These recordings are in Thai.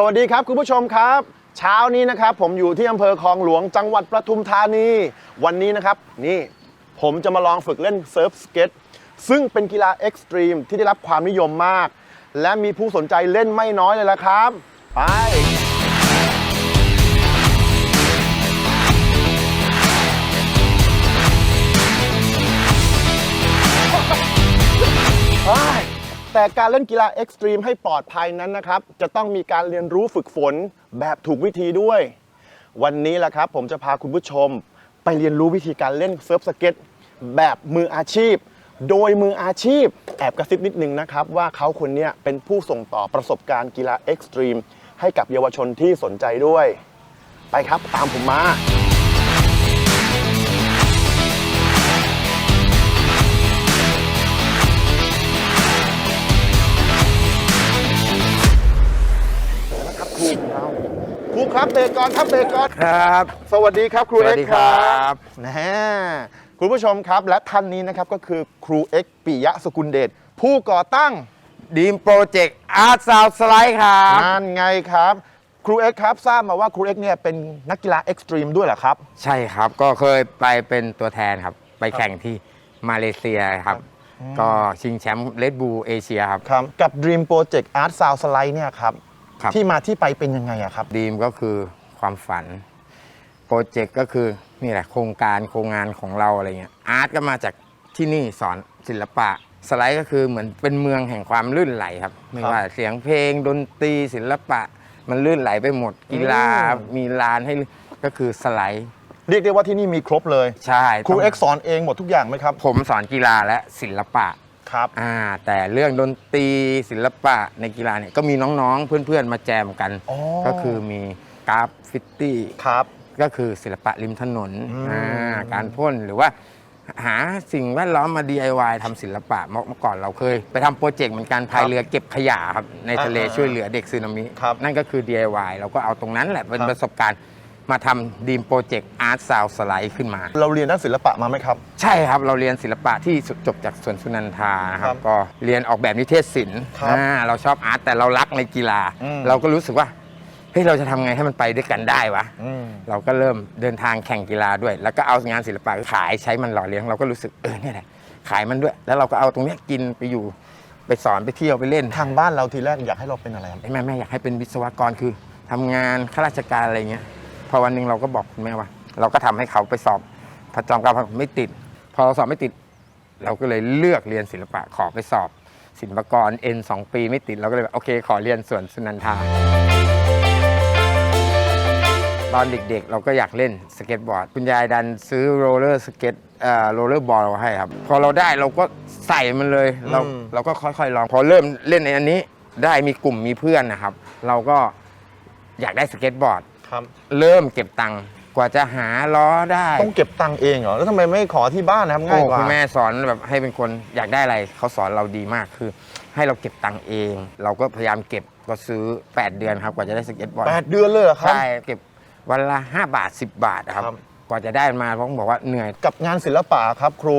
สวัสดีครับคุณผู้ชมครับ เช้านี้นะครับ ผมอยู่ที่อำเภอคลองหลวงจังหวัดประทุมธานี วันนี้นะครับ นี่ผมจะมาลองฝึกเล่นเซิร์ฟสเก็ตซึ่งเป็นกีฬาเอ็กซ์ตรีมที่ได้รับความนิยมมาก และมีผู้สนใจเล่นไม่น้อยเลยละครับ ไป แต่การเล่นกีฬาเอ็กซ์ตรีมให้ปลอดภัยนั้นนะครับ จะต้องมีการเรียนรู้ฝึกฝนแบบถูกวิธีด้วย วันนี้แหละครับ ผมจะพาคุณผู้ชม ไปเรียนรู้วิธีการเล่นเซิร์ฟสเก็ตแบบมืออาชีพ โดยมืออาชีพ แอบกระซิบนิดนึงนะครับ ว่าเขาคนนี้เป็นผู้ส่งต่อประสบการณ์กีฬาเอ็กซ์ตรีมให้กับเยาวชนที่สนใจด้วย ไปครับตามผมมา ครูครับเบรกก่อนครับเบรกก่อนครับ สวัสดีครับครูสวัเอ็สกดีซ์คครัรับบนะฮะคุณผู้ชมครับและท่านนี้นะครับก็คือครูเอ็กซ์ปิยะสกุลเดชผู้ก่อตั้งดีมโปรเจกต์อาร์ตซาวสไลด์ครับนั่นไงครับ ครูเอ็กซ์ครับทราบมาว่าครูเอ็กซ์เนี่ยเป็นนักกีฬาเอ็กซ์ตรีมด้วยเหรอครับ ใช่ครับก็เคยไปเป็นตัวแทนครับ ไปแข่งที่มาเลเซียครับ ก็ชิงแชมป์เลดบูเอเชียครับครับกับ Dream Project Art Sound Slide เนี่ยครับ ครับ ที่มาที่ไปเป็นยังไงอะครับ ดีมก็คือความฝัน โปรเจกต์ก็คือนี่แหละโครงการโครงงานของเราอะไรเงี้ยอาร์ตก็มาจากที่นี่สอนศิลปะ สไลด์ก็คือเหมือนเป็นเมืองแห่งความลื่นไหลครับ ไม่ว่าเสียงเพลงดนตรีศิลปะ มันลื่นไหลไปหมดกีฬาอืม มีลานให้ก็คือสไลด์เรียกได้ว่าที่นี่มีครบเลย ใช่ครูต้องเอ็กซ์สอนเองหมดทุกอย่างไหมครับ ผมสอนกีฬาและศิลปะ ครับ อ่าแต่เรื่องดนตรีศิลปะในกีฬาเนี่ยก็มีน้องๆ เพื่อนๆ มาแจมกัน อ๋อ ก็คือมีกราฟฟิตี้ ครับ ก็คือศิลปะริมถนนอืม อ่าการพ่นหรือว่า หาสิ่งแวดล้อมมา DIY ทำศิลปะเมื่อเมื่อก่อนเราเคย ไปทำโปรเจกต์เหมือนกันพายเรือเก็บขยะครับในทะเลอ่าช่วยเหลือเด็กซึนามิ ครับนั่นก็คือ DIY เราก็เอาตรงนั้นแหละเป็นครับ ประสบการณ์ มาทำดีมโปรเจกต์อาร์ตซาวสไลด์ขึ้นมา เราเรียนด้านศิลปะมาไหมครับ ใช่ครับเราเรียนศิลปะที่สุดจบจากสวนสุนันทานะคครัรับบก็เรียนออกแบบนิเทศศิลป์ครับอ่าเราชอบอาร์ตแต่เรารักในกีฬา อืม เราก็รู้สึกว่าเฮ้ยเราจะทำไงให้มันไปด้วยกันได้วะ อืม เราก็เริ่มเดินทางแข่งกีฬาด้วย แล้วก็เอางานศิลปะขายใช้มันหล่อเลี้ยงเราก็รู้สึกเออเนี่ยแหละขายมันด้วย แล้วเราก็เอาตรงเนี้ยกินไปอยู่ไปสอนไปเที่ยวไปเล่นทางบ้านเราทีแรกอยากให้เราเป็นอะไรครับแม่แม่อยากให้เป็นวิศวกรคือทำงานข้าราชการอะไรเงี้ย พอวันหนึ่งเราก็บอกคุณแม่ว่า เราก็ทำให้เขาไปสอบพระจอมเกล้าพระไม่ติด พอเราสอบไม่ติด เราก็เลยเลือกเรียนศิลปะขอไปสอบ ศิลปากรเอ็นสองปีไม่ติด เราก็เลยแบบโอเคขอเรียนสวนสุนันทาตอนเด็กๆ เราก็อยากเล่นสเก็ตบอร์ด คุณยายดันซื้อโรลเลอร์สเก็ตเอ่อโรลเลอร์บอลให้ครับ พอเราได้เราก็ใส่มันเลย เราอืมเราก็ค่อยๆลอง พอเริ่มเล่นในอันนี้ได้มีกลุ่มมีเพื่อนนะครับ เราก็อยากได้สเก็ตบอร์ด ครับ เริ่มเก็บตังค์กว่าจะหาล้อได้ต้องเก็บตังค์เองเหรอ แล้วทำไมไม่ขอที่บ้านนะครับง่ายโอ้กว่าคุณแม่สอนแบบให้เป็นคนอยากได้อะไรเขาสอนเราดีมากคือ ให้เราเก็บตังค์เอง เราก็พยายามเก็บก็ซื้อ 8 เดือนครับกว่าจะได้สเก็ตบอร์ด แปดเดือนเลยเหรอครับ ใช่เก็บวันละ 5 บาท 10 บาทครับ ครับ กว่าจะได้มาเพราะบอกว่าเหนื่อย กับงานศิลปะครับครู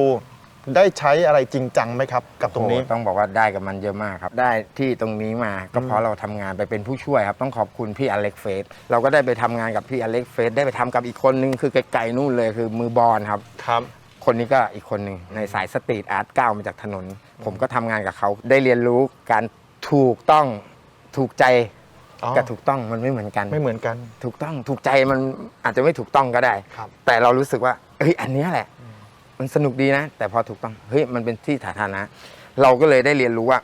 ได้ใช้อะไรจริงจังไหมครับ กับตรงนี้โอ้ต้องบอกว่าได้กับมันเยอะมากครับ ได้ที่ตรงนี้มาก็เพราะเราทำงานไปเป็นผู้ช่วยครับ ต้องขอบคุณพี่อเล็กเฟสเราก็ได้ไปทำงานกับพี่อเล็กเฟสได้ไปทำกับอีกคนนึงคือไกลๆนู่นเลยคือมือบอลครับ ครับ คนนี้ก็อีกคนหนึ่งในสายสตรีทอาร์ตก้าวมาจากถนน ผมก็ทำงานกับเขาได้เรียนรู้การถูกต้องถูกใจอ๋อ กับถูกต้องมันไม่เหมือนกัน ไม่เหมือนกัน ถูกต้องถูกใจมันอาจจะไม่ถูกต้องก็ได้ ครับ แต่เรารู้สึกว่าเฮ้ยอันเนี้ยแหละ มันสนุกดีนะ แต่พอถูกต้องเฮ้ยมันเป็นที่สาธารณะเราก็เลยได้เรียนรู้ว่า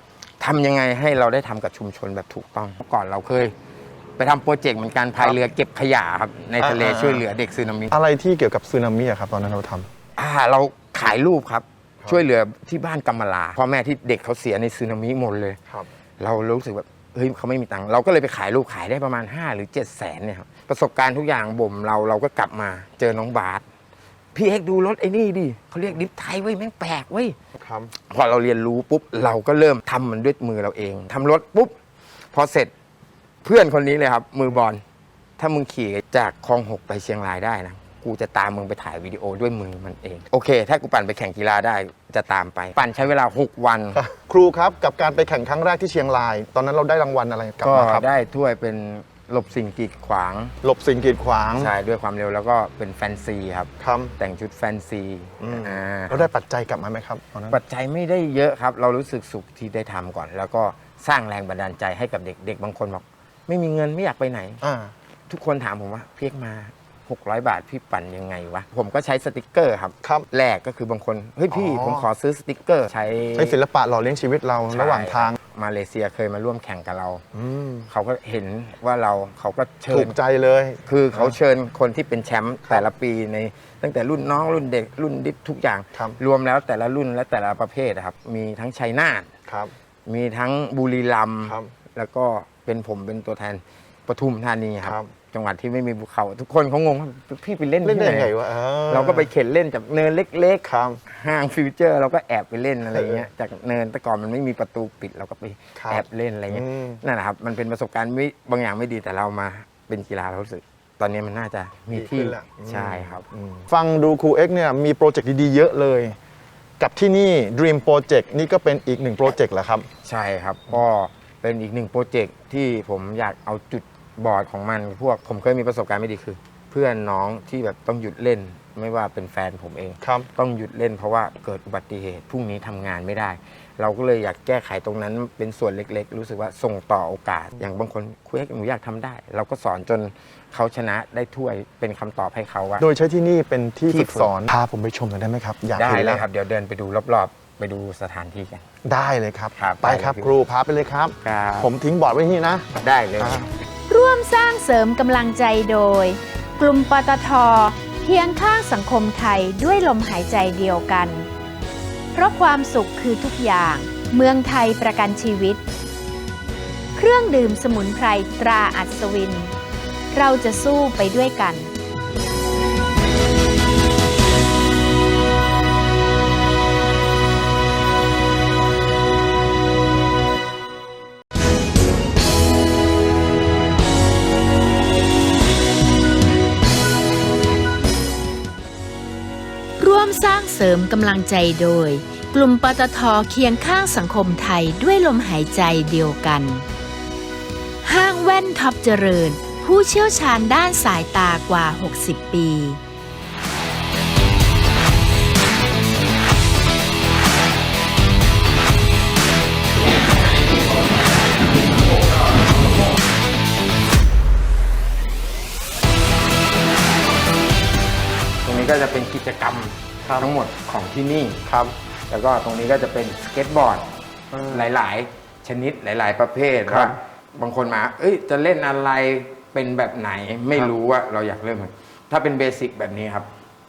ทำยังไงให้เราได้ทำกับชุมชนแบบถูกต้องเมื่อก่อนเราเคย ไปทำโปรเจกต์เหมือนกันพายเรือเก็บขยะครับในทะเลอ่าๆช่วยเหลือเด็กซึนามิ อะไรที่เกี่ยวกับซึนามิอะครับตอนนั้นเราทำ อ่าเราขายรูปครับ ครับ ช่วยเหลือที่บ้านกำมะลาพ่อแม่ที่เด็กเขาเสียในสึนามิหมดเลย ครับ เรารู้สึกแบบเฮ้ยเขาไม่มีตังค์เราก็เลยไปขายรูปขายได้ประมาณ 5 หรือ7 0 0แสนเนี่ยครับประสบการณ์ทุกอย่างบ่มเราเราก็กลับมาเจอน้องบาส พี่เอ็กซ์ดูรถไอ้นี่ดิเขาเรียกดิฟไทยเว้ยแม่งแปลกเว้ยครับ พอเราเรียนรู้ปุ๊บเราก็เริ่มทำมันด้วยมือเราเองทำรถปุ๊บพอเสร็จเพื่อนคนนี้เลยครับ มือบอลถ้ามึงขี่จากคลองหกไปเชียงรายได้นะกูจะตามมึงไปถ่ายวิดีโอด้วยมือมันเอง โอเค ถ้ากูปั่นไปแข่งกีฬาได้จะตามไป ปั่นใช้เวลา 6 วัน ครูครับกับการไปแข่งครั้งแรกที่เชียงราย ตอนนั้นเราได้รางวัลอะไรกลับก็มาครับ ได้ถ้วยเป็น หลบสิ่งกีดขวางหลบสิ่งกีดขวางใช่ด้วยความเร็วแล้วก็เป็นแฟนซีครับ ครับแต่งชุดแฟนซีอืมอ่า แล้วได้ปัจจัยกลับมาไหมครับตอนนั้น ปัจจัยไม่ได้เยอะครับ เรารู้สึกสุขที่ได้ทำก่อน แล้วก็สร้างแรงบันดาลใจให้กับเด็กเด็กบางคนบอก ไม่มีเงินไม่อยากไปไหน อ่า ทุกคนถามผมว่าเพียกมา 600 บาทพี่ปั่นยังไงวะ ผมก็ใช้สติกเกอร์ครับครับแรกก็คือบางคน เฮ้ยพี่อ๋อ ผมขอซื้อสติกเกอร์ใช้ ใช้ศิลปะหล่อเลี้ยงชีวิตเราระหว่างทาง มาเลเซียเคยมาร่วมแข่งกับเรา อืมเขาก็เห็นว่าเราเขาก็เชิถูญ กใจเลย คือเขาเชิญคนที่เป็นแชมป์แต่ละปีใน ตั้งแต่รุ่นน้องรุ่นเด็กรุ่นดิฟทุกอย่าง ครับ รวมแล้วแต่ละรุ่นและแต่ละประเภทอะครับ มีทั้งชัยนาทครับ มีทั้งบุรีรัมย์ครับ แล้วก็เป็นผมเป็นตัวแทนปทุมธานีคครัรับบ จังหวัดที่ไม่มีภูเขา ทุกคนเขางงว่าพี่ไปเล่นเล่นได้ที่ยังหไงวะออเราก็ไปเข็นเล่นจากเนินเล็กครับ ๆ ห้างฟิวเจอร์เราก็แอบไปเล่นอะไรเงี้ยจากเนินแต่ก่อนมันไม่มีประตูปิดเราก็ไปครับแอบเล่นอะไรเงี้ยอืม นั่นแหละครับมันเป็นประสบการณ์ไม่บางอย่างไม่ดีแต่เรามาเป็นกีฬาเรารู้สึก ตอนนี้มันน่าจะมีที่ดีขึ้นละอืม ใช่ครับ ฟังดูครูเอ็กเนี่ยมีโปรเจกต์ดีๆเยอะเลย กับที่นี่ Dream Project นี่ก็เป็นอีกหนึ่งโปรเจกต์แหละครับ ใช่ครับ ก็เป็นอีกหนึ่งโปรเจกต์ที่ผมอยากเอาจุด บอดของมันพวกผมเคยมีประสบการณ์ไม่ดีคือ เพื่อนน้องที่แบบต้องหยุดเล่น ไม่ว่าเป็นแฟนผมเอง ครับ ต้องหยุดเล่นเพราะว่าเกิดอุบัติเหตุพรุ่งนี้ทำงานไม่ได้ เราก็เลยอยากแก้ไขตรงนั้นเป็นส่วนเล็กๆ รู้สึกว่าส่งต่อโอกาส อย่างบางคนคุยหนูอยากทำได้ เราก็สอนจนเขาชนะได้ถ้วยเป็นคำตอบให้เขาว่า โดยใช้ที่นี่เป็นที่ที่ฝึกสอนพาผมไปชมหน่อยได้ไหมครับอยากได้เห็นเลแล้ยวครับ เดี๋ยวเดินไปดูรอบๆ ไปดูสถานที่กัน ได้เลยครับ ครับไปครับได้เลย ครูพาไปเลยครับ ครับผมทิ้งบอร์ดไว้ที่นี่นะ ได้เลยครับ ร่วมสร้างเสริมกำลังใจโดย กลุ่มปตทเคียงข้างสังคมไทยด้วยลมหายใจเดียวกัน เพราะความสุขคือทุกอย่าง เมืองไทยประกันชีวิต เครื่องดื่มสมุนไพรตราอัศวิน เราจะสู้ไปด้วยกัน เสริมกำลังใจโดย กลุ่มปตทเคียงข้างสังคมไทยด้วยลมหายใจเดียวกัน ห้างแว่นท็อปเจริญ ผู้เชี่ยวชาญด้านสายตากว่า 60 ปีตรงนี้ก็จะเป็นกิจกรรม ครับทั้งหมดของที่นี่ครับ แล้วก็ตรงนี้ก็จะเป็นสเก็ตบอร์ดอืมหลาย ๆ ชนิดหลาย ๆ ประเภทครับว่าบางคนมา เอ้ยจะเล่นอะไรเป็นแบบไหนไม่ครับ รู้ว่าเราอยากเริ่มถ้าเป็นเบสิกแบบนี้ครับ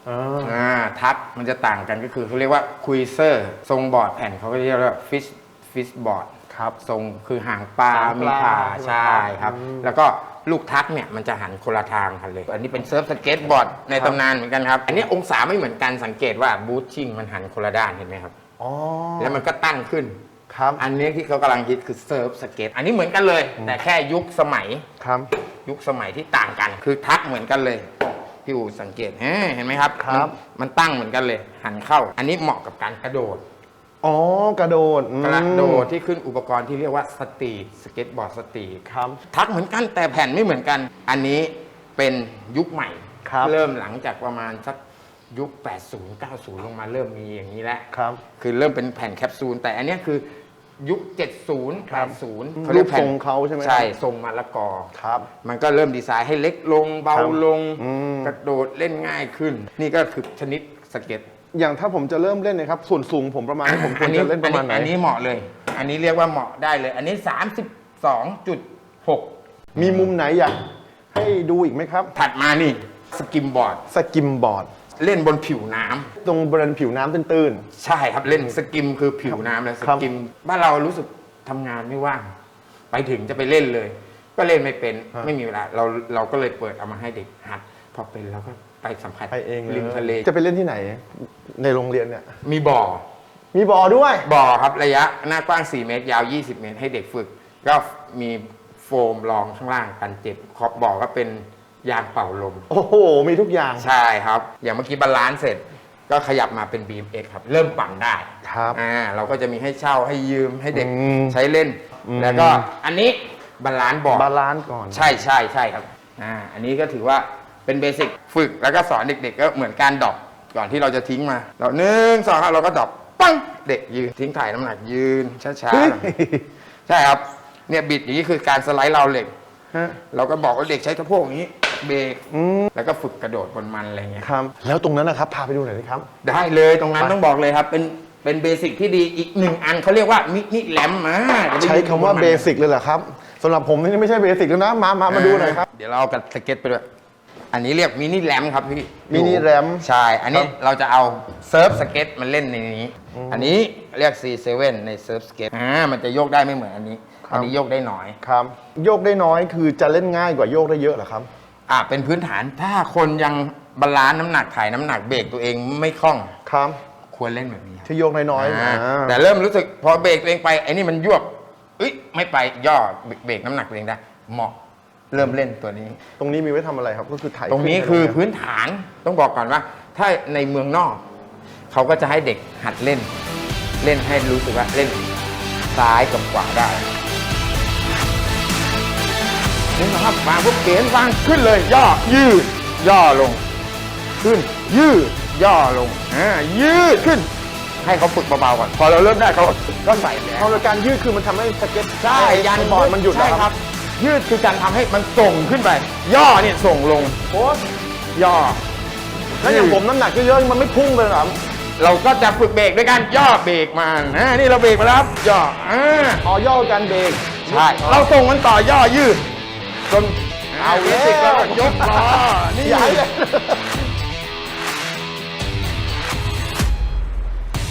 อ่า อ่าทักมันจะต่างกันก็คือเขาเรียกว่าคุยเซอร์ทรงบอร์ดแผ่นเขาก็เรียกว่าฟิชฟิชบอร์ดครับทรงคือหางปลาหางปลามีผ่าใช่ใช่ไหมครับ อืมแล้วก็ ลูกทักเนี่ยมันจะหันคนละทางกันเลย อันนี้เป็นเซิร์ฟสเก็ตบอร์ดในครับตำนานเหมือนกันครับ อันนี้องศาไม่เหมือนกันสังเกตว่าบูทชิ่งมันหันคนละด้านเห็นไหมครับ อ๋อ แล้วมันก็ตั้งขึ้น ครับ อันนี้ที่เขากำลังฮิตคือเซิร์ฟสเก็ต อันนี้เหมือนกันเลย แต่แค่ยุคสมัย ครับ ยุคสมัยที่ต่างกัน คือทักเหมือนกันเลยพี่อูสังเกตเฮ้ยเห็นไหมครับ ครับมันมันตั้งเหมือนกันเลย หันเข้า อันนี้เหมาะกับการกระโดด อ๋อกระโดดอืม กระโดดที่ขึ้นอุปกรณ์ที่เรียกว่าสตรีทสเก็ตบอร์ดสตรีทครับ ทักเหมือนกันแต่แผ่นไม่เหมือนกัน อันนี้เป็นยุคใหม่ ครับ เริ่มหลังจากประมาณสักยุค 80 90 ลงมาเริ่มมีอย่างนี้แล้ว ครับ คือเริ่มเป็นแผ่นแคปซูล แต่อันเนี้ยคือยุค 70ครับ80รูปทรงเขาใช่ไหมใช่ทรงมะละกอ ครับ มันก็เริ่มดีไซน์ให้เล็กลงเบาครับลงอืม กระโดดเล่นง่ายขึ้น นี่ก็คือชนิดสเก็ต อย่างถ้าผมจะเริ่มเล่นเนะครับ ส่วนสูงผมประมาณนี้ผมควรจะเล่นประมาณไหนอันนี้เหมาะเลย อันนี้เรียกว่าเหมาะได้เลย อันนี้ 32.6 มีมุมไหนอยากให้ดูอีกไหมครับ ถัดมานี่สกิมบอร์ด สกิมบอร์ด เล่นบนผิวน้ำตรงบริเวณผิวน้ำตื้น ใช่ครับเล่นสกิมคือผิวน้ำเลยสครับกิมบ้านเรารู้สึกทำงานไม่ว่าง ไปถึงจะไปเล่นเลย ก็เล่นไม่เป็นไม่มีเวลาเราเราก็เลยเปิดเอามาให้เด็กหัดพอเป็นเราก็ ไปสัมผัสๆไปเองยริมทะเลจะไปเล่นที่ไหน ในโรงเรียนเนี่ย มีบ่อ มีบ่อด้วย บ่อครับระยะหน้ากว้าง 4 เมตร ยาว 20 เมตร ให้เด็กฝึก ก็มีโฟมรองข้างล่างกันเจ็บ ขอบบ่อก็เป็นยางเป่าลม โอ้โห มีทุกอย่าง ใช่ครับ อย่างเมื่อกี้บาลานซ์เสร็จ ก็ขยับมาเป็น BMX ครับ เริ่มปั่นได้ครับอ่าเราก็จะมีให้เช่าให้ยืมให้เด็กอืมใช้เล่น อืม แล้วก็อันนี้บาลานซ์บอร์ด บาลานซ์ก่อน ใช่ใช่ใช่ครับ อ่า อันนี้ก็ถือว่า เป็นเบสิกฝึกแล้วก็สอนเด็กๆก็เหมือนการดรอปก่อนที่เราจะทิ้งมา เราหนึ่งสองครับเราก็ดรอปปั้งเด็กยืนทิ้งถ่ายน้ำหนักยืนช้าเฮ้ยๆใช่ครับเนี่ยบิดอย่างนี้คือการสไลด์เราวเหล็กฮะเราก็บอกว่าเด็กใช้สะโพกอย่างนี้เบรกอืมแล้วก็ฝึกกระโดดบนมันอะไรเงี้ยครับแล้วตรงนั้นนะครับพาไปดูหน่อยนะครับ ได้เลยตรงนั้นไปต้องบอกเลยครับ เป็นเป็นเบสิกที่ดีอีกหนึ่งอันเขาเรียกว่ามินิแลมมาเดี๋ยวไปใช้ดูคำว่าบนมันเบสิกเลยเหรอครับสำหรับผมนี่ไม่ใช่เบสิกแล้วนะมามามาดูหน่อยครับ เดี๋ยวเราเอากับสเก็ตไปด้วย อันนี้เรียกมินิแรมครับพี่มินิแรมใช่ อันนี้ครับเราจะเอาเซิร์ฟสเก็ตมาเล่นในนี้ อันนี้เรียก C7 ในเซิร์ฟสเก็ตอ่ามันจะโยกได้ไม่เหมือนอันนี้ครับอันนี้โยกได้น้อยครับ โยกได้น้อยคือจะเล่นง่ายกว่าโยกได้เยอะเหรอครับอ่าเป็นพื้นฐานถ้าคนยังบาลานซ์น้ำหนักถ่ายน้ำหนักเบรกตัวเองไม่คล่องครับควรเล่นแบบนี้ครับที่โยกน้อยๆอ่าอ่าแต่เริ่มรู้สึกพอเบรกตัวเองไปไอ้นี่มันยวบเอ้ยไม่ไปย่อเบรกน้ำหนักตัวเองได้เหมาะ เริ่มเล่นตัวนี้ ตรงนี้มีไว้ทำอะไรครับ ก็คือถ่ายตรงนี้ขึ้คือไปพื้นฐานต้องบอกก่อนว่า ถ้าในเมืองนอก เขาก็จะให้เด็กหัดเล่น เล่นให้รู้สึกว่าเล่นซ้ายกับขวาได้นี่นะครับวางปุ๊บเขียนวางขึ้นเลย ย่อยืด ย่อลง ขึ้น ยืด ย่อลงอ่ายืดขึ้น ให้เขาฝึกเบาๆก่อน พอเราเริ่มได้เขาก็ใส่แหลเอาละการยืดคือมันทำให้สเก็ตใช่ยันบอร์ดมันหยุดใช่แล้วครับ ยืดคือการทำให้มันส่งขึ้นไป ย่อเนี่ยส่งลงโอ้ย่อ แล้วอย่างผมน้ำหนักเยอะๆมันไม่พุ่งไปเหรอครับเราก็จะฝึกเบรกด้วยการย่อเบรกมาอ่านี่เราเบรกมาแล้วครับย่ออ่าอ๋อย่อการเบรกใช่เราส่งมันต่อย่อยืดจนเอาแล้วสิกแล้วก็ยกล้อนี่ใหญ่เลย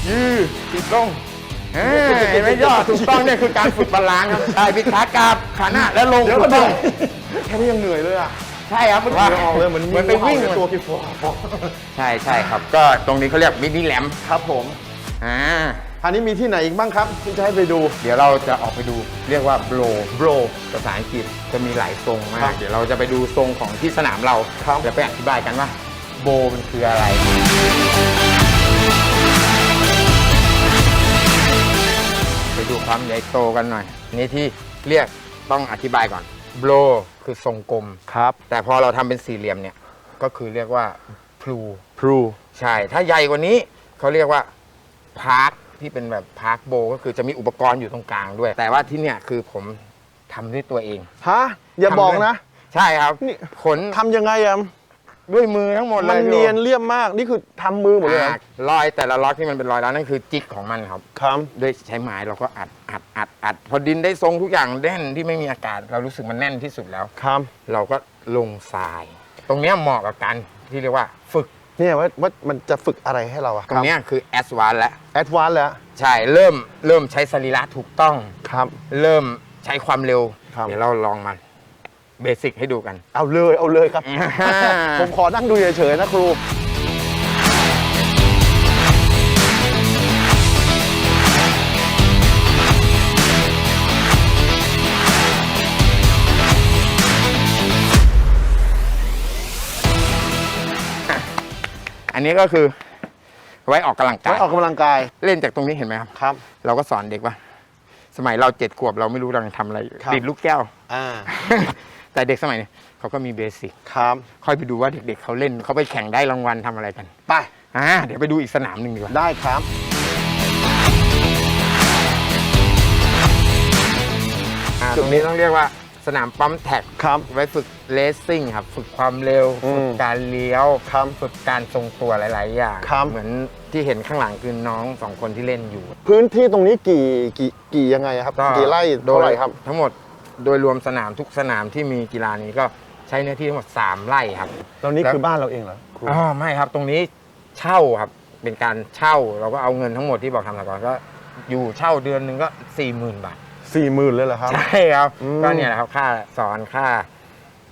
ยืดติดลง อ่าเห็นไหมย่อถูกต้องเนี่ยคือการฝึกบาลานซ์ครับใช่บิดขากลับขาหน้าแล้วลงเดี๋ยวถูก็กได้ต้องแค่นี้ยังเหนื่อยเลยอะใช่ครับมันเหงื่อออกเลยเหมือนเหมือนไปวิ่งงูเห่าในตัวกี่ฟองใช่ใช่ครับ ก็ตรงนี้เขาเรียกมินิแลมครับผมอ่าอันนี้มีที่ไหนอีกบ้างครับที่จะให้ไปดู เดี๋ยวเราจะออกไปดูเรียกว่าโบรโบรภาษาอังกฤษจะมีหลายทรงมาครักบเดี๋ยวเราจะไปดูทรงของที่สนามเราครับแล้วไปอธิบายกันว่าโบมันคืออะไร ดูความใหญ่โตกันหน่อย นี่ที่เรียกต้องอธิบายก่อนโบรคือทรงกลม ครับแต่พอเราทำเป็นสี่เหลี่ยมเนี่ย ก็คือเรียกว่าพลูพรูใช่ ถ้าใหญ่กว่านี้เขาเรียกว่าพาร์คที่เป็นแบบพาร์คโบก็คือจะมีอุปกรณ์อยู่ตรงกลางด้วย แต่ว่าที่เนี่ยคือผมทำด้วยตัวเองฮะอย่าบอกนะใช่ครับ นี่ ขนทำยังไงอะ ด้วยมือทั้งหมดเลยมันเนียนเรียบมากนี่คือทำมือหมดเลยเหรออ่ารอยแต่ละล็อกที่มันเป็นรอยแล้วนั่นคือจิกของมันครับ ครับด้วยใช้ไม้เราก็อัดอัดอัดอัดพอดินได้ทรงทุกอย่างแน่นที่ไม่มีอากาศ เรารู้สึกมันแน่นที่สุดแล้ว ครับเราก็ลงทราย ตรงเนี้ยเหมาะกับการที่เรียกว่าฝึกเนี่ยว่าว่ามันจะฝึกอะไรให้เราอะตรงเนี้ยคือแอสวานแล้วแอดวานซ์แล้วใช่เริ่มเริ่มใช้สรีระถูกต้อง ครับ เริ่มใช้ความเร็วครับ เดี๋ยวเราลองมา เบสิกให้ดูกัน เอาเลยเอาเลยครับอ่าผมขอนั่งดูเฉยๆนะครู อันนี้ก็คือไว้ออกกำลังกาไว้ยออกกำลังกายเล่นจากตรงนี้เห็นไหมครับ ครับ เราก็สอนเด็กว่า สมัยเราเจ็ดขวบเราไม่รู้เราทำอะไรอยู่ครับติดลูกแก้ว อ่า แต่เด็กสมัยนี้เขาก็มีเบสิกครับค่อยไปดูว่าเด็กๆเขาเล่นเขาไปแข่งได้รางวัลทำอะไรกันไปอ่าเดี๋ยวไปดูอีกสนามหนึ่งดีกว่าได้ครับ อ่าตรงนี้ต้องเรียกว่าสนามปั๊มแท็กครับ ไว้ฝึกเลสซิ่งครับ ฝึกความเร็วอืมฝึกการเลี้ยวครับฝึกการทรงตัวหลายๆอย่างครับ เหมือนที่เห็นข้างหลังคือน้องสองคนที่เล่นอยู่ พื้นที่ตรงนี้กี่กี่กี่ยังไงครับ กี่ไร่โดเท่ายไหร่ครับ ทั้งหมด โดยรวมสนามทุกสนามที่มีกีฬานี้ก็ใช้เนื้อที่ทั้งหมด 3 ไร่ครับแล้วนี่แล้วคือบ้านเราเองเหรอครูอ๋อไม่ครับ ตรงนี้เช่าครับ เป็นการเช่าเราก็เอาเงินทั้งหมดที่บอกทำสากรก็อยู่เช่าเดือนหนึ่งก็4 0,000บาทสี่หมื่นเลยเหรอครับ ใช่ครับ อืม ก็เนี่ยแหละครับค่าสอนค่า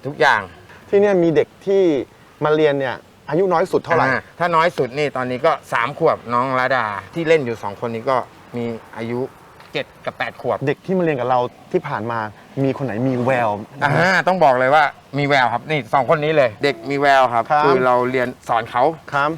ทุกอย่างที่เนี่ยมีเด็กที่มาเรียนเนี่ยอายุน้อยสุดเท่าไหร่ อ่ถ้าน้อยสุดนี่ตอนนี้ก็ 3 ขวบน้องระดาที่เล่นอยู่ 2 คนนี้ก็มีอายุ 7 กับ 8 ขวบเด็กที่มาเรียนกับเราที่ผ่านมามีคนไหนมีแวว อ่าต้องบอกเลยว่ามีแววครับนี่สองคนนี้เลย เด็กมีแววครับครับ คือเราเรียนสอนเขาครับ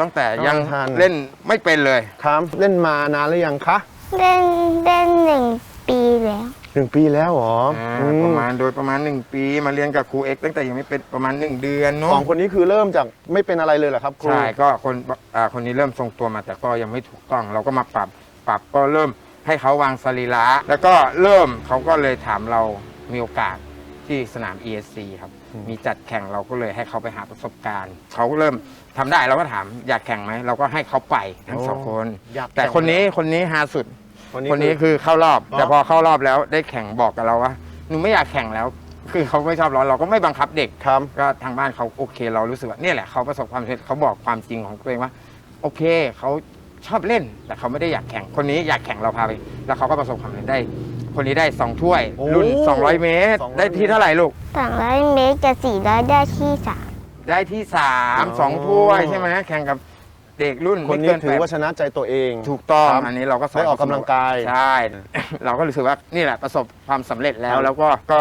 ตั้งแต่ยังทัน เล่นไม่เป็นเลย ครับเล่นมานานหรือยังคะเล่นเล่นหนึ่งปีแล้ว หนึ่งปีแล้วเหรออ่าอืประมาณโดยประมาณ 1 ปีมาเรียนกับครูเอ็กซ์ตั้งแต่ยังไม่เป็นประมาณ 1 เดือนเนาะสองคนนี้คือเริ่มจากไม่เป็นอะไรเลยเหรอครับครู ใช่ก็คนอ่าคนนี้เริ่มทรงตัวมาแต่ก็ยังไม่ถูกต้อง เราก็มาปรับปรับก็เริ่ม ให้เขาวางสรีระแล้วก็เริ่มเขาก็เลยถามเรามีโอกาสที่สนาม ESC ครับ มีจัดแข่งเราก็เลยให้เขาไปหาประสบการณ์ เขาเริ่มทำได้เราก็ถามอยากแข่งไหมเราก็ให้เขาไปทั้งสองคนอยากแต่คนนี้คนนี้ฮาสุด คนนี้คนนี้คือคือเข้ารอบอ๋อแต่พอเข้ารอบแล้วได้แข่งบอกกับเราว่าหนูไม่อยากแข่งแล้ว คือเขาไม่ชอบเราเราก็ไม่บังคับเด็กครับก็ทางบ้านเขาโอเค เรารู้สึกว่าเนี่ยแหละเขาประสบความสำเร็จเขาบอกความจริงของตัวเองว่า โอเคเขา ชอบเล่นแต่เขาไม่ได้อยากแข่งคนนี้อยากแข่งเราพาไป แล้วเขาก็ประสบความสำเร็จได้ คนนี้ได้สองถ้วย โอ้รุ่น 200 เมตร 200 ได้ที่เท่าไหร่ลูก สองร้อยเมตรกับสี่ร้อยได้ที่สามได้ที่สามอ๋อสองถ้วยใช่ไหมแข่งกับเด็กรุ่นคนไม่นี้เกินถือแปดว่าชนะใจตัวเอง ถูกต้องครับอันนี้เราก็สอนได้ออกกำลังกาย ใช่ เราก็รู้สึกว่านี่แหละประสบความสำเร็จแล้ควรับแล้วก็ก็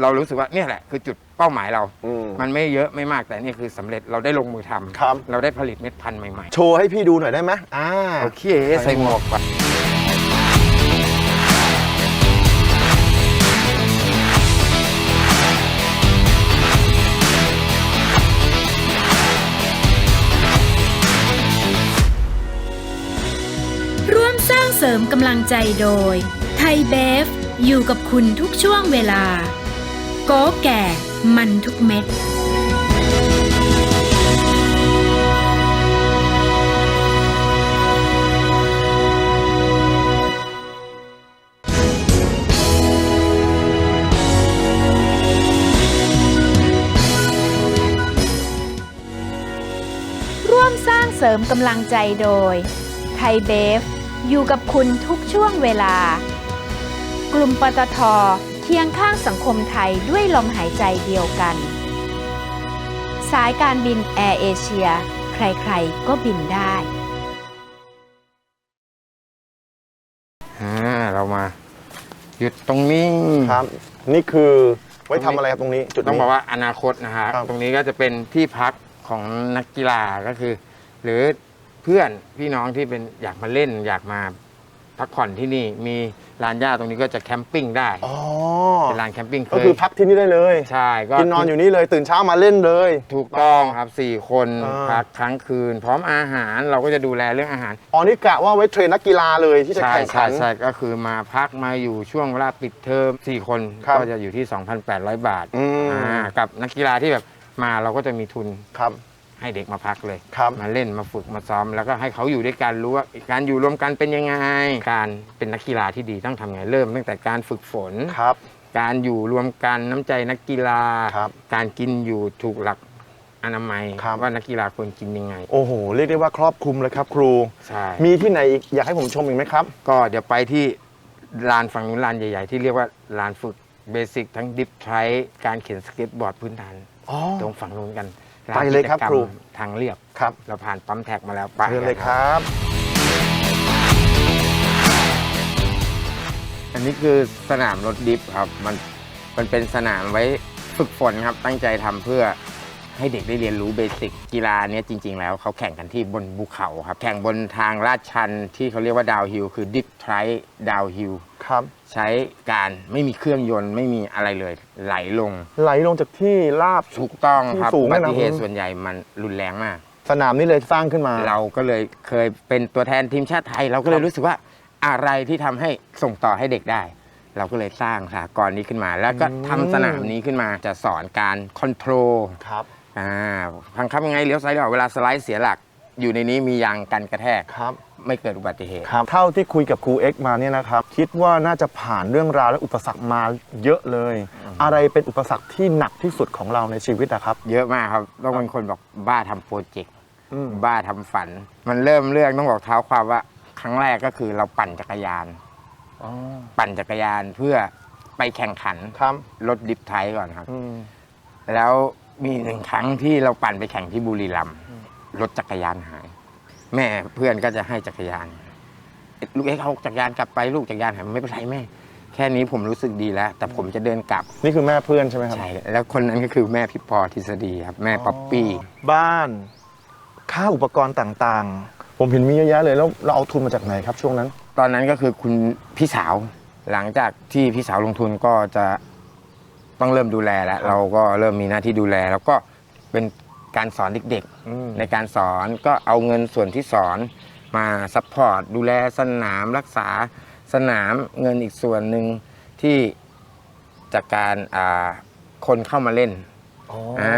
เรารู้สึกว่าเนี่ยแหละคือจุด เป้าหมายเรา อืม มันไม่เยอะไม่มากแต่นี่คือสำเร็จเราได้ลงมือทำครับ เราได้ผลิตเม็ดพันธุ์ใหม่โชว์ให้พี่ดูหน่อยได้ไหมอ่า ๆโอเคใส่หมวกก่อนร่วมสร้างเสริมกำลังใจโดย ไทยเบฟ อยู่กับคุณทุกช่วงเวลา โกแก่มันทุกเม็ด ร่วมสร้างเสริมกำลังใจโดย ไทยเบฟ อยู่กับคุณทุกช่วงเวลา กลุ่มปตท คียงข้างสังคมไทยด้วยลมหายใจเดียวกัน สายการบินแอร์เอเชีย ใครๆ ก็บินได้อ่าเรามาหยุดตรงนี้ครับ นี่คือไว้ทำอะไรครับตรงนี้ จุดต้องนี้บอกว่าอนาคตนะฮะครับ ตรงนี้ก็จะเป็นที่พักของนักกีฬาก็คือ หรือเพื่อนพี่น้องที่เป็นอยากมาเล่นอยากมา พักผ่อนที่นี่มีลานหญ้าตรงนี้ก็จะแคมปิ้งได้อ๋อเป็นลานแคมปิ้งก็คือพักที่นี่ได้เลยใช่ก็กินนอนอยู่นี่เลยตื่นเช้ามาเล่นเลย ถูกต้องครับสี่คนอ่าพักครั้งคืน พร้อมอาหารเราก็จะดูแลเรื่องอาหารอ๋อนี่กะว่าไว้เทรนนักกีฬาเลยที่จะใช่แข่งใช่ขันใช่ก็คือมาพักมาอยู่ช่วงเวลาปิดเทอม4 คนครับก็จะอยู่ที่ 2,800 บาทอืมอ่ากับนักกีฬาที่แบบมาเราก็จะมีทุนครับ ให้เด็กมาพักเลย ครับมาเล่นมาฝึกมาซ้อม แล้วก็ให้เขาอยู่ด้วยกันรู้ว่าการอยู่รวมกันเป็นยังไง การเป็นนักกีฬาที่ดีต้องทำไงเริ่มตั้งแต่การฝึกฝน ครับ การอยู่รวมกันน้ำใจนักกีฬา ครับ การกินอยู่ถูกหลักอนามัยครับ ว่านักกีฬาควรกินยังไงโอ้โห เรียกได้ว่าครอบคลุมเลยครับครู ใช่มีที่ไหนอีกอยากให้ผมชมอีกไหมครับ ก็เดี๋ยวไปที่ลานฝั่งนู้นลานใหญ่ๆ ที่เรียกว่าลานฝึกเบสิกทั้งดิฟไทร์การเขียนสเก็ตบอร์ดพื้นฐาน อ๋อ ตรงฝั่งนู้นกัน ไปเลยครับานกิจกมครูทางเรียบครับ เราผ่านปั๊มแท็กมาแล้วไปเชิญเลยครับ อันนี้คือสนามรถดิฟครับ มันมันเป็นสนามไว้ฝึกฝนครับตั้งใจทำเพื่อ ให้เด็กได้เรียนรู้เบสิกกีฬาเนี้ยจริง ๆ แล้วเขาแข่งกันที่บนภูเขาครับ แข่งบนทางลาดชันที่เขาเรียกว่าดาวฮิลคือดิฟไทร์ดาวฮิลครับใช้การไม่มีเครื่องยนต์ไม่มีอะไรเลย ไหลลงไหลลงจากที่ราบ ถูกต้องครับที่สูงอุนะบัติเหตุอืมส่วนใหญ่มันรุนแรงมาก สนามนี้เลยสร้างขึ้นมา เราก็เลยเคยเป็นตัวแทนทีมชาติไทย เราก็เลคยรับ รู้สึกว่าอะไรที่ทำให้ส่งต่อให้เด็กได้ เราก็เลยสร้างสากรณ์นี้ขึ้นมา แล้วก็ทำสนามนี้ขึ้นมาจะสอนการคอนโทรล ครับ อ่าพังคับยังไงเลี้ยวซ้ายเลี้ยวขวาเวลาสไลด์เสียหลัก อยู่ในนี้มียางกันกระแทก ครับไม่เกิดอุบัติเหตุ ครับเท่าที่คุยกับครูเอ็กซ์มาเนี่ยนะครับคิดว่าน่าจะผ่านเรื่องราวและอุปสรรคมาเยอะเลย อะไรเป็นอุปสรรคที่หนักที่สุดของเราในชีวิตนะครับ เยอะมากครับต้องเป็นคนบอกบ้าทำโปรเจกต์อืม บ้าทำฝัน มันเริ่มเรื่องต้องบอกเท้าความว่าครั้งแรกก็คือเราปั่นจักรยานอ๋อปั่นจักรยานเพื่อไปแข่งขันครับรถดิฟไทยก่อนครับ อืมแล้ว มีหนึ่งครั้งที่เราปั่นไปแข่งที่บุรีรัมย์รถจักรยานหาย แม่เพื่อนก็จะให้จักรยาน ลูกเอ็กซ์เอาจักรยานกลับไปลูกจักรยานหายไม่เป็นไรแม่ แค่นี้ผมรู้สึกดีแล้ว แต่ผมจะเดินกลับนี่คือแม่เพื่อนใช่ไหมครับ ใช่แล้วคนนั้นก็คือแม่พี่ปอทฤษฎีครับ แม่ป๊อปปี้บ้าน ค่าอุปกรณ์ต่างๆ ผมเห็นมีเยอะแยะเลยแล้วเราเอาทุนมาจากไหนครับช่วงนั้น ตอนนั้นก็คือคุณพี่สาวหลังจากที่พี่สาวลงทุนก็จะ ต้องเริ่มดูแลแล้ว เราก็เริ่มมีหน้าที่ดูแล แล้วก็เป็นการสอนเด็กอืมๆในการสอนก็เอาเงินส่วนที่สอนมาซัพพอร์ตดูแลสนามรักษาสนามเงินอีกส่วนหนึ่งที่จากการอ่าคนเข้ามาเล่นอ๋ออ่า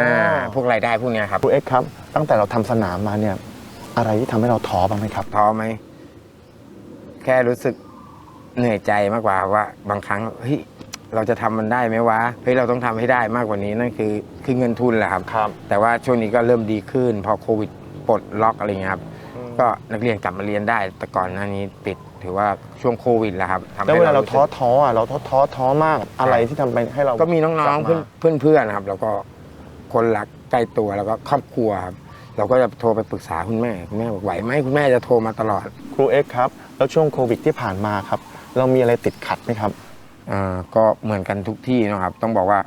พวกรายได้พวกเนี้ยครับครูเอ็กซ์ครับ ตั้งแต่เราทำสนามมาเนี่ยอะไรที่ทำให้เราท้อบ้างไหมครับท้อไหมแค่รู้สึกเหนื่อยใจมากกว่าว่าบางครั้งเฮ้ย เราจะทำมันได้ไหมวะเฮ้ยเราต้องทำให้ได้มากกว่านี้นั่นคือคือเงินทุนแหละครับครับ แต่ว่าช่วงนี้ก็เริ่มดีขึ้น พอโควิดปลดล็อกอะไรเงี้ยครับอืมก็นักเรียนกลับมาเรียนได้ แต่ก่อนหน้านี้ปิดถือว่าช่วงโควิดแหละครับทำให้แล้วเวลาเราสึท้อกท้ออะเราท้อท้อท้อมากอะไรที่ทำไปให้เราก็มีน้องๆกลับเพื่อนมาเพื่อนเพื่อนนะครับ แล้วก็คนรักใกล้ตัวแล้วก็ครอบครัวครับเราก็จะโทรไปปรึกษาคุณแม่คุณแม่บอกไหวไหมคุณแม่จะโทรมาตลอดครูเอ็กซ์ครับ แล้วช่วงโควิดที่ผ่านมาครับ เรามีอะไรติดขัดไหมครับ อ่าก็เหมือนกันทุกที่นะครับ ต้องบอกว่า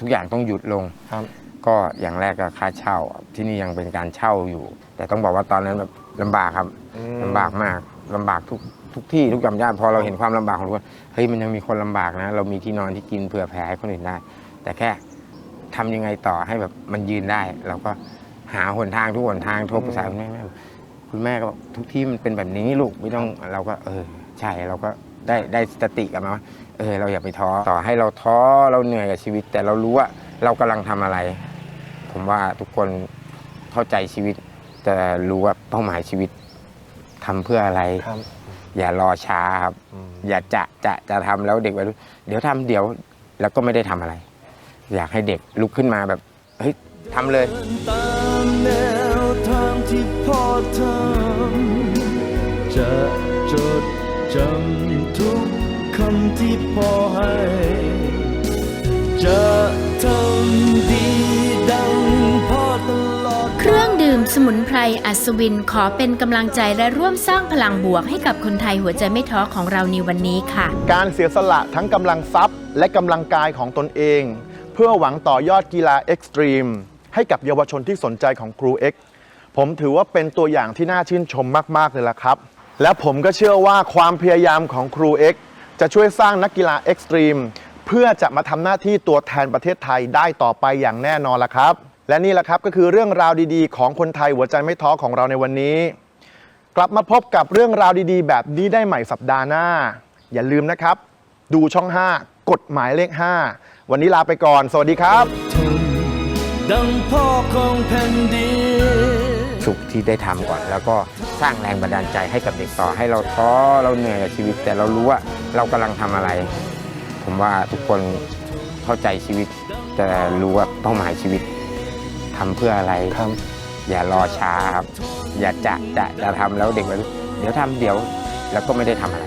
ทุกอย่างต้องหยุดลง ครับ ก็อย่างแรกก็ค่าเช่าครับที่นี่ยังเป็นการเช่าอยู่ แต่ต้องบอกว่าตอนนั้นแบบลำบากครับอืม ลำบากมากลำบากทุกทุกที่ทุกหย่อมย่านพอเราเห็นความลำบากของทุกคนเฮ้ยมันยังมีคนลำบากนะ เรามีที่นอนที่กินเผื่อแผ่ให้คนอื่นได้ แต่แค่ทำยังไงต่อให้แบบมันยืนได้ เราก็หาหนทางทุกหนทางโทรปรึกษาคุณแม่แม่บอกคุณแม่ก็บอกทุกที่มันเป็นแบบนี้ลูกไม่ต้องเราก็ เออ ใช่เราก็ ได้ได้สติกลับมาว่าเออเราอย่าไปท้อต่อให้เราท้อเราเหนื่อยกับชีวิต แต่เรารู้ว่าเรากำลังทำอะไร ผมว่าทุกคนเข้าใจชีวิตจะรู้ว่าเป้าหมายชีวิตทำเพื่ออะไรครับอย่ารอช้าครับ อย่าจะจะจะทำแล้วเด็กวัยรุ่นเดี๋ยวทำเดี๋ยวแล้วก็ไม่ได้ทำอะไร อยากให้เด็กลุกขึ้นมาแบบเฮ้ยทำเลยตามแนวทางที่พ่อทำจะจด จำทุกคำที่พ่อให้ จะทำดีดังพ่อตลอด เครื่องดื่มสมุนไพรอัศวินขอเป็นกำลังใจและร่วมสร้างพลังบวกให้กับคนไทยหัวใจไม่ท้อของเราในวันนี้ค่ะ การเสียสละทั้งกำลังทรัพย์ และกำลังกายของตนเอง เพื่อหวังต่อยอดกีฬาเอ็กซ์ตรีมให้กับเยาวชนที่สนใจของครูเอ็กซ์ผมถือว่าเป็นตัวอย่างที่น่าชื่นชมมาก ๆ เลยล่ะครับ และผมก็เชื่อว่าความพยายามของครูเอ็กจะช่วยสร้างนักกีฬาเอ็กซ์ตรีมเพื่อจะมาทำหน้าที่ตัวแทนประเทศไทยได้ต่อไปอย่างแน่นอนละครับ และนี่แหละครับก็คือเรื่องราวดีๆ ของคนไทยหัวใจไม่ท้อของเราในวันนี้ กลับมาพบกับเรื่องราวดีๆ แบบนี้ได้ใหม่สัปดาห์หน้า อย่าลืมนะครับ ดูช่อง 5 กฎหมายเลข 5 วันนี้ลาไปก่อน สวัสดีครับ ดังพ่อของแผ่นดิน สุขที่ได้ทำก่อน แล้วก็สร้างแรงบันดาลใจให้กับเด็กต่อให้เราท้อเราเหนื่อยกับชีวิต แต่เรารู้ว่าเรากำลังทำอะไร ผมว่าทุกคนเข้าใจชีวิตจะรู้ว่าเป้าหมายชีวิตทำเพื่ออะไรครับอย่ารอช้าครับอย่าจะจะจะทำแล้วเด็กวัยรุ่นเดี๋ยวทำเดี๋ยวแล้วก็ไม่ได้ทำอะไร